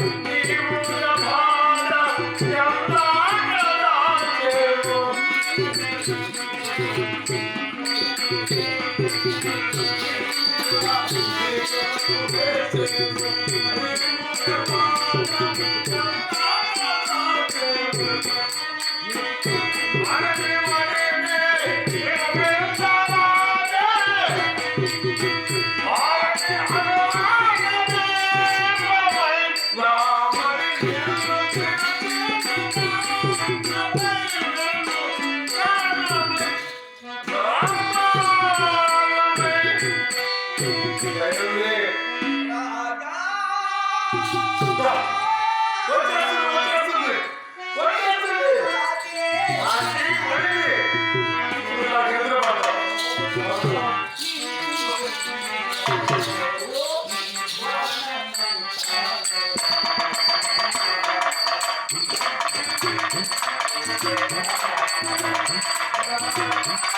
I don't know. Thank you. Thank you.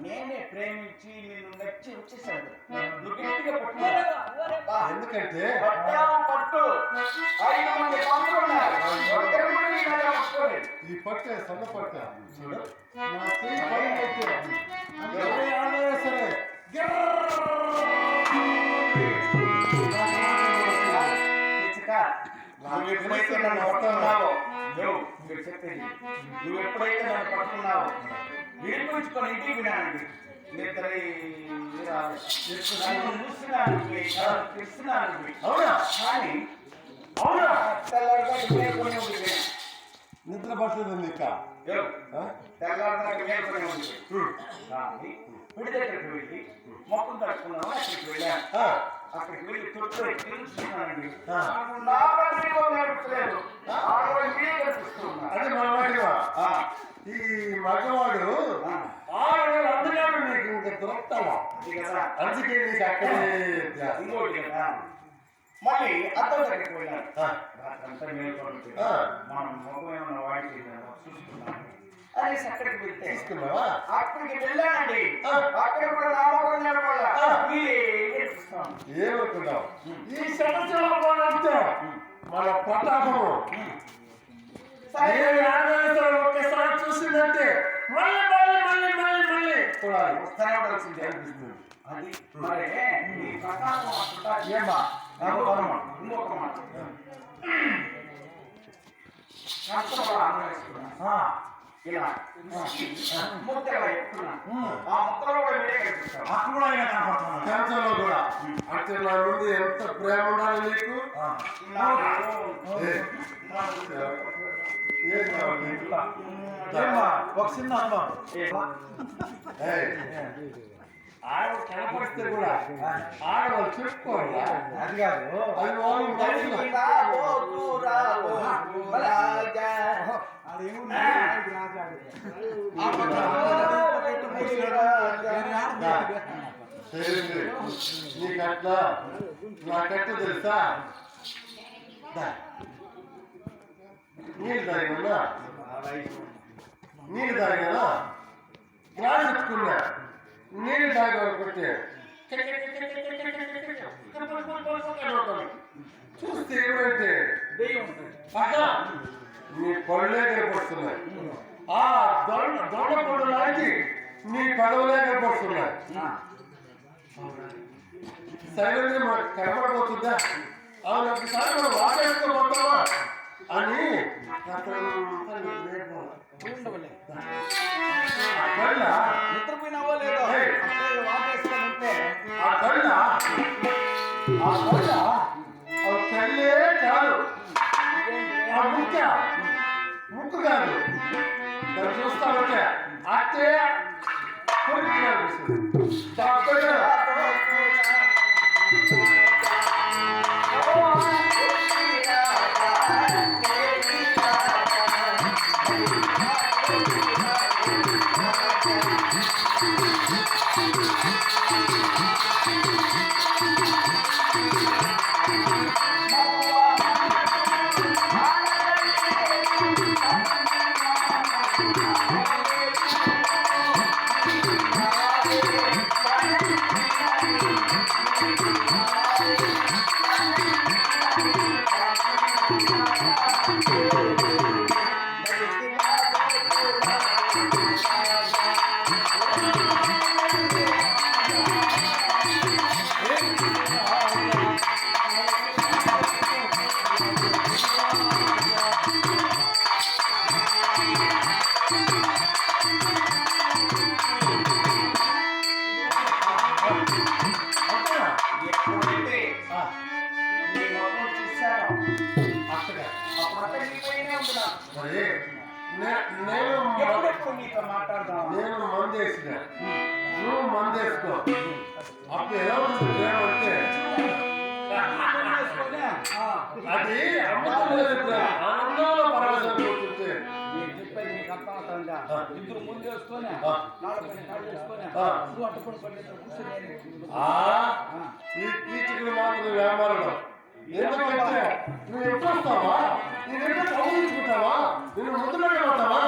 నేనే ప్రేమించి నిన్ను నచ్చి వచ్చేసాడు. నువ్వు గట్టిగా పట్టుకో. ఎందుకంటే? పట్టు. ఐదు మంది. ఈ పట్టే సన్న పట్ట. చూడు. నా పైన సరే. నువ్వు ఎప్పుడైతే నన్ను పట్టుకున్నావో నువ్వు మీరు చెప్పేది నువ్వు ఎప్పుడైతే నన్ను పట్టుకున్నావో విడిపించుకొని ఇంటికి వినానండి నిద్ర పడుతుంది నీక? తెల్లవారుగా వివేకుని ఉంది కానీ గుడి దగ్గరికి వెళ్ళి మొక్కం తట్టుకున్నాము అక్కడికి వెళ్ళాను అక్కడికి వెళ్ళి తొట్టు తెలుస్తున్నానండి ఆ. నా బండి నడుపుతలేదు ఆడవాళ్ళు మీరే కనిపిస్తున్నారు అదే మన వాడివా ఆ, ఈ మగవాడు ఆ, ఆరు అందులో నీకు ఇంకా దొరుకుతావా అందుకే నీకు అక్కడే. ఇంకోటి కదా మళ్ళీ అద్దం దగ్గరికి వెళ్ళాను తీసుకున్నావా అక్కడికి వెళ్ళానండి. అక్కడ కూడా నేర్పిస్తాను ఏమనుకున్నావు ఈ సంవత్సరంలో మన ఆవేశం ఒక్కసారి చూసిందంటే మళ్ళీ మళ్ళీ మళ్ళీ మళ్ళీ మళ్ళీ చూడాలి. వస్తూనే ఉండాల్సిందే అది మరి ఇంకొక పరమ మాట, ఇలా ముద్దగా ఎక్కుతున్నా ఆ ముక్కలో కూడా మీరే కనిపిస్తారు అక్కడ కూడా ఆయన కనపడుతున్నాడు కంచంలో కూడా అంటే నా నుండి ఎంత ప్రేమ ఉండాలి నీకు ఒక చిన్న ఏయ్, ఆడ కనపడితే కూడా ఆడవాళ్ళు చెప్పుకోవాలా అది కాదు. అది వాళ్ళు మనుషులు. దా, సరేలే. నీకు అట్లా నాకట్ట తెలుసా? దా. నీళ్ళు తాగినా నీళ్ళు తాగినా? గ్లాస్ ఎత్తుకున్నా నీళ్ళు తాగకపోతే చూస్తే ఏమంటే నీ పళ్ళే కనపడుతున్నాయి ఆ దొండ దొండ పళ్ళు లాంటి నీ పదవులే కనపడుతున్నాయి సరైనది కనపడబోతుందా అవును ఒకసారి మనం కాదు. ఆ ముక్క ముక్కు కాదు. దాన్ని చూస్తా ఉంటే కనిపిస్తుంది. డాక్టర్ ఎప్పుడైతే నేను నేను మందేసిన నువ్వు మందేసుకో అప్పుడు ఎలా ఉంటుంది అంటే అది అమృతం లేదు ఆనందంలో పరవశం. ఇద్దరు ముందు వేసుకొని. ఆ. నాలుగు కాళ్ళు వేసుకొని. ఆ. నువ్వు అట్టుకొని పడేసి కూర్చొని ఆ. ఈ కీచకుడు మాత్రం వ్యాపారం ఎందుకంటే నువ్వు ఎప్పుడు వస్తావా? నేను ఎప్పుడు కౌగులించుకుంటావా నేను ముందు పోతావా